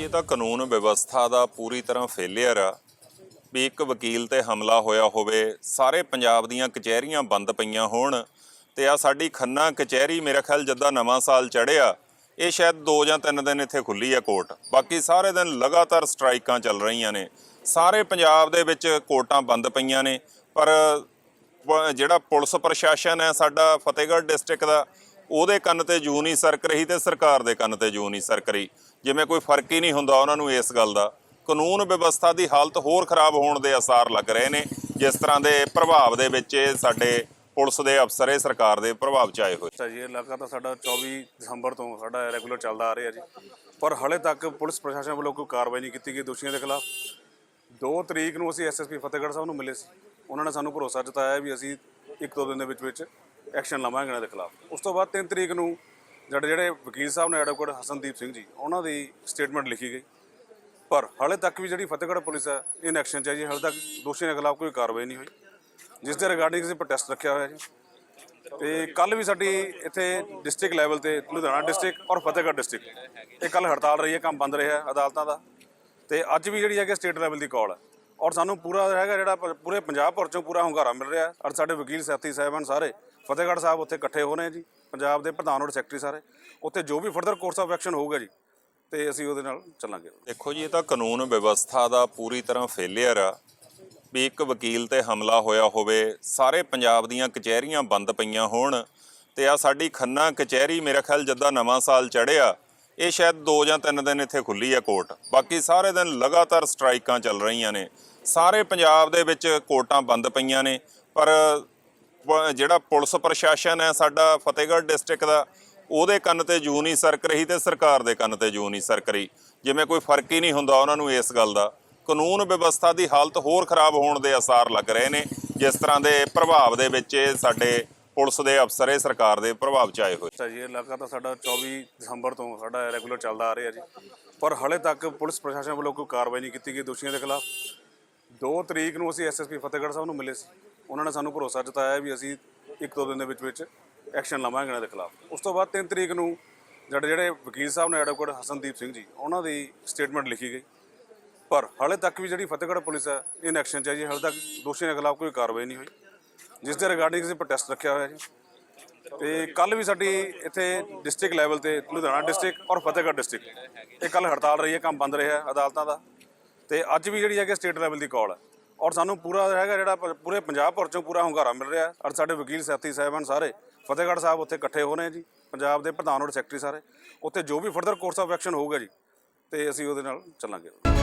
ਜੀ ਇਹ ਤਾਂ ਕਾਨੂੰਨ ਵਿਵਸਥਾ ਦਾ ਪੂਰੀ ਤਰ੍ਹਾਂ ਫੇਲਿਅਰ ਆ ਵੀ ਇੱਕ ਵਕੀਲ ਤੇ ਹਮਲਾ ਹੋਇਆ ਹੋਵੇ, ਸਾਰੇ ਪੰਜਾਬ ਦੀਆਂ ਕਚਹਿਰੀਆਂ ਬੰਦ ਪਈਆਂ ਹੋਣ ਤੇ ਆ ਸਾਡੀ ਖੰਨਾ ਕਚਹਿਰੀ ਮੇਰੇ ਖਿਆਲ ਜਦਾਂ ਨਵਾਂ ਸਾਲ ਚੜ੍ਹਿਆ, ਇਹ ਸ਼ਾਇਦ 2 ਜਾਂ 3 ਦਿਨ ਇੱਥੇ ਖੁੱਲੀ ਆ ਕੋਰਟ। ਬਾਕੀ ਸਾਰੇ ਦਿਨ ਲਗਾਤਾਰ ਸਟ੍ਰਾਈਕਾਂ ਚੱਲ ਰਹੀਆਂ ਨੇ। ਸਾਰੇ ਪੰਜਾਬ ਦੇ ਵਿੱਚ ਕੋਰਟਾਂ ਬੰਦ ਪਈਆਂ ਨੇ, ਪਰ ਪ- ਜਿਹੜਾ ਪੁਲਿਸ ਪ੍ਰਸ਼ਾਸਨ ਹੈ ਸਾਡਾ ਫਤਿਹਗੜ੍ਹ ਡਿਸਟ੍ਰਿਕਟ ਦਾ ਉਹਦੇ ਕੰਨ ਤੇ ਜੂ ਨਹੀਂ ਸਰਕ ਰਹੀ ਤੇ ਸਰਕਾਰ ਦੇ ਕੰਨ ਤੇ ਜੂ ਨਹੀਂ ਸਰਕ ਰਹੀ। ਜਿਵੇਂ ਕੋਈ ਫ਼ਰਕ ਹੀ ਨਹੀਂ ਹੁੰਦਾ ਉਹਨਾਂ ਨੂੰ ਇਸ ਗੱਲ ਦਾ। ਕਾਨੂੰਨ ਵਿਵਸਥਾ ਦੀ ਹਾਲਤ ਹੋਰ ਖਰਾਬ ਹੋਣ ਦੇ ਅਸਾਰ ਲੱਗ ਰਹੇ ਨੇ। ਜਿਸ ਤਰ੍ਹਾਂ ਦੇ ਪ੍ਰਭਾਵ ਦੇ ਵਿੱਚ ਸਾਡੇ ਪੁਲਿਸ ਦੇ ਅਫਸਰ, ਇਹ ਸਰਕਾਰ ਦੇ ਪ੍ਰਭਾਵ ਚ ਆਏ ਹੋਏ। ਅੱਛਾ ਜੀ, ਇਹ ਤਾਂ ਸਾਡਾ 24 ਦਸੰਬਰ ਤੋਂ ਸਾਡਾ ਰੈਗੂਲਰ ਚੱਲਦਾ ਆ ਰਿਹਾ ਜੀ। ਪਰ ਹਲੇ ਤੱਕ ਪੁਲਿਸ ਪ੍ਰਸ਼ਾਸਨ ਵੱਲੋਂ ਕੋਈ ਕਾਰਵਾਈ ਨਹੀਂ ਕੀਤੀ ਗਈ ਦੋਸ਼ੀਆਂ ਦੇ ਖਿਲਾਫ। 2 ਤਰੀਕ ਨੂੰ ਅਸੀਂ ਐਸਐਸਪੀ ਫਤਿਹਗੜ੍ਹ ਸਾਹਿਬ ਨੂੰ ਮਿਲੇ ਸੀ। ਉਹਨਾਂ ਨੇ ਸਾਨੂੰ ਭਰੋਸਾ ਜਤਾਇਆ ਵੀ ਅਸੀਂ ਇੱਕ ਦੋ ਦਿਨ ਦੇ ਵਿੱਚ ਵਿੱਚ ਐਕਸ਼ਨ ਲਵਾਂਗੇ ਇਹਨਾਂ ਦੇ ਖਿਲਾਫ। ਉਸ ਤੋਂ ਬਾਅਦ 3 ਤਰੀਕ ਨੂੰ ਜਿਹੜੇ ਜਿਹੜੇ ਵਕੀਲ ਸਾਹਿਬ ਨੇ, ਐਡਵੋਕੇਟ ਹਸਨਦੀਪ ਸਿੰਘ ਜੀ, ਉਹਨਾਂ ਦੀ ਸਟੇਟਮੈਂਟ ਲਿਖੀ ਗਈ। ਪਰ ਹਾਲੇ ਤੱਕ ਵੀ ਜਿਹੜੀ ਫਤਿਹਗੜ੍ਹ ਪੁਲਿਸ ਹੈ ਇਨ ਐਕਸ਼ਨ ਚ ਹੈ ਜੀ। ਹਾਲੇ ਤੱਕ ਦੋਸ਼ੀਆਂ ਦੇ ਖਿਲਾਫ ਕੋਈ ਕਾਰਵਾਈ ਨਹੀਂ ਹੋਈ। ਜਿਸ ਦੇ ਰਿਗਾਰਡਿੰਗ ਅਸੀਂ ਪ੍ਰੋਟੈਸਟ ਰੱਖਿਆ ਹੋਇਆ ਜੀ। ਤੇ ਕੱਲ ਵੀ ਸਾਡੀ ਇੱਥੇ ਡਿਸਟ੍ਰਿਕਟ ਲੈਵਲ ਤੇ, ਲੁਧਿਆਣਾ ਡਿਸਟ੍ਰਿਕਟ ਔਰ ਫਤਿਹਗੜ੍ਹ ਡਿਸਟ੍ਰਿਕਟ, ਇਹ ਕੱਲ ਹੜਤਾਲ ਰਹੀ ਹੈ, ਕੰਮ ਬੰਦ ਰਿਹਾ ਅਦਾਲਤਾਂ ਦਾ। ਤੇ ਅੱਜ ਵੀ ਜਿਹੜੀ ਹੈਗੀ ਸਟੇਟ ਲੈਵਲ ਦੀ ਕਾਲ ਹੈ। ਔਰ ਸਾਨੂੰ ਪੂਰਾ ਹੈਗਾ ਜਿਹੜਾ ਪ- ਪੂਰੇ ਪੰਜਾਬ ਭਰ ਚੋਂ ਪੂਰਾ ਹੁੰਗਾਰਾ ਮਿਲ ਰਿਹਾ ਔਰ ਸਾਡੇ ਵਕੀਲ ਸਾਥੀ ਸਾਹਿਬਾਨ ਸਾਰੇ। ਫਤਿਹਗੜ੍ਹ ਸਾਹਿਬ ਉੱਥੇ ਇਕੱਠੇ ਹੋ ਰਹੇ ਆ ਜੀ। ਪੰਜਾਬ ਦੇ ਪ੍ਰਧਾਨ ਔਰ ਸੈਕਟਰੀ ਸਾਰੇ। ਉੱਥੇ ਜੋ ਵੀ ਫਰਦਰ ਕੋਰਸ ਆਫ ਐਕਸ਼ਨ ਹੋਊਗਾ ਜੀ, ਤੇ ਅਸੀਂ ਉਹਦੇ ਨਾਲ ਚੱਲਾਂਗੇ। ਦੇਖੋ ਜੀ, ਇਹ ਤਾਂ ਕਾਨੂੰਨ ਵਿਵਸਥਾ ਦਾ ਪੂਰੀ ਤਰ੍ਹਾਂ ਫੇਲਿਅਰ ਆ। ਵੀ ਇੱਕ ਵਕੀਲ ਤੇ ਹਮਲਾ ਹੋਇਆ ਹੋਵੇ, ਸਾਰੇ ਪੰਜਾਬ ਦੀਆਂ ਕਚਹਿਰੀਆਂ ਬੰਦ ਪਈਆਂ ਹੋਣ, ਤੇ ਆ ਸਾਡੀ ਖੰਨਾ ਕਚਹਿਰੀ, ਮੇਰੇ ਖਿਆਲ ਜਦਾਂ ਨਵਾਂ ਸਾਲ ਚੜ੍ਹਿਆ ਇਹ ਸ਼ਾਇਦ 2 ਜਾਂ 3 ਦਿਨ ਇੱਥੇ ਖੁੱਲੀ ਹੈ ਕੋਰਟ। ਬਾਕੀ ਸਾਰੇ ਦਿਨ ਲਗਾਤਾਰ ਸਟ੍ਰਾਈਕਾਂ ਚੱਲ ਰਹੀਆਂ ਨੇ। ਸਾਰੇ ਪੰਜਾਬ ਦੇ ਵਿੱਚ ਕੋਰਟਾਂ ਬੰਦ ਪਈਆਂ ਨੇ। ਪਰ ਪ- ਜਿਹੜਾ ਪੁਲਿਸ ਪ੍ਰਸ਼ਾਸਨ ਹੈ ਸਾਡਾ ਫਤਿਹਗੜ੍ਹ ਡਿਸਟ੍ਰਿਕਟ ਦਾ, ਉਹਦੇ ਕੰਨ ਤੇ ਜੂ ਨਹੀਂ ਸਰਕ ਰਹੀ ਤੇ ਸਰਕਾਰ ਦੇ ਕੰਨ ਤੇ ਜੂ ਨਹੀਂ ਸਰਕ ਰਹੀ। ਜਿਵੇਂ ਕੋਈ ਫ਼ਰਕ ਹੀ ਨਹੀਂ ਹੁੰਦਾ ਉਹਨਾਂ ਨੂੰ ਇਸ ਗੱਲ ਦਾ। ਕਾਨੂੰਨ ਵਿਵਸਥਾ ਦੀ ਹਾਲਤ ਹੋਰ ਖਰਾਬ ਹੋਣ ਦੇ ਅਸਾਰ ਲੱਗ ਰਹੇ ਨੇ। ਜਿਸ ਤਰ੍ਹਾਂ ਦੇ ਪ੍ਰਭਾਵ ਦੇ ਵਿੱਚ ਇਹ ਸਾਡੇ ਪੁਲਿਸ ਦੇ ਅਫਸਰ ਇਹ ਸਰਕਾਰ ਦੇ ਪ੍ਰਭਾਵ ਚ ਆਏ ਹੋਏ। ਅੱਛਾ ਜੀ, ਇਹ ਲਗਾਤਾਰ ਸਾਡਾ 24 ਦਸੰਬਰ ਤੋਂ ਸਾਡਾ ਰੈਗੂਲਰ ਚੱਲਦਾ ਆ ਰਿਹਾ ਜੀ। ਪਰ ਹਲੇ ਤੱਕ ਪੁਲਿਸ ਪ੍ਰਸ਼ਾਸਨ ਵੱਲੋਂ ਕੋਈ ਕਾਰਵਾਈ ਨਹੀਂ ਕੀਤੀ ਗਈ ਦੋਸ਼ੀਆਂ ਦੇ ਖਿਲਾਫ। 2 ਤਰੀਕ ਨੂੰ ਅਸੀਂ ਐਸਐਸਪੀ ਫਤਿਹਗੜ੍ਹ ਸਾਹਿਬ ਨੂੰ ਮਿਲੇ ਸੀ। ਉਹਨਾਂ ਨੇ ਸਾਨੂੰ ਭਰੋਸਾ ਜਤਾਇਆ ਵੀ ਅਸੀਂ ਇੱਕ ਦੋ ਦਿਨ ਦੇ ਵਿੱਚ ਵਿੱਚ ਐਕਸ਼ਨ ਲਵਾਂਗੇ ਇਹਨਾਂ ਦੇ ਖਿਲਾਫ। ਉਸ ਤੋਂ ਬਾਅਦ 3 ਤਰੀਕ ਨੂੰ ਜਿਹੜੇ ਜਿਹੜੇ ਵਕੀਲ ਸਾਹਿਬ ਨੇ, ਐਡਵੋਕੇਟ ਹਸਨਦੀਪ ਸਿੰਘ ਜੀ, ਉਹਨਾਂ ਦੀ ਸਟੇਟਮੈਂਟ ਲਿਖੀ ਗਈ। ਪਰ ਹਾਲੇ ਤੱਕ ਵੀ ਜਿਹੜੀ ਫਤਿਹਗੜ੍ਹ ਪੁਲਿਸ ਹੈ ਇਨ ਐਕਸ਼ਨ ਚ ਹੈ ਜੀ। ਹਾਲੇ ਤੱਕ ਦੋਸ਼ੀਆਂ ਦੇ ਖਿਲਾਫ ਕੋਈ ਕਾਰਵਾਈ ਨਹੀਂ ਹੋਈ। ਜਿਸ ਦੇ ਰਿਗਾਰਡਿੰਗ ਅਸੀਂ ਪ੍ਰੋਟੈਸਟ ਰੱਖਿਆ ਹੋਇਆ ਜੀ। ਤੇ ਕੱਲ ਵੀ ਸਾਡੀ ਇੱਥੇ ਡਿਸਟ੍ਰਿਕਟ ਲੈਵਲ ਤੇ ਲੁਧਿਆਣਾ ਡਿਸਟ੍ਰਿਕਟ ਔਰ ਫਤਿਹਗੜ੍ਹ ਡਿਸਟ੍ਰਿਕਟ ਇਹ ਕੱਲ ਹੜਤਾਲ ਰਹੀ ਹੈ, ਕੰਮ ਬੰਦ ਰਿਹਾ ਅਦਾਲਤਾਂ ਦਾ। ਤੇ ਅੱਜ ਵੀ ਜਿਹੜੀ ਹੈਗੀ ਸਟੇਟ ਲੈਵਲ ਦੀ ਕਾਲ ਹੈ। ਔਰ ਸਾਨੂੰ ਪੂਰਾ ਹੈਗਾ ਜਿਹੜਾ ਪ- ਪੂਰੇ ਪੰਜਾਬ ਭਰ ਚੋਂ ਪੂਰਾ ਹੁੰਗਾਰਾ ਮਿਲ ਰਿਹਾ। ਔਰ ਸਾਡੇ ਵਕੀਲ ਸਾਥੀ ਸਾਹਿਬਾਨ ਸਾਰੇ। ਫਤਿਹਗੜ੍ਹ ਸਾਹਿਬ ਉੱਥੇ ਇਕੱਠੇ ਹੋ ਰਹੇ ਜੀ। ਪੰਜਾਬ ਦੇ ਪ੍ਰਧਾਨ ਔਰ ਸੈਕਟਰੀ ਸਾਰੇ। ਉੱਥੇ ਜੋ ਵੀ ਫਰਦਰ ਕੋਰਸ ਆਫ ਐਕਸ਼ਨ ਹੋਊਗਾ ਜੀ। ਤੇ ਅਸੀਂ ਉਹਦੇ ਨਾਲ ਚੱਲਾਂਗੇ।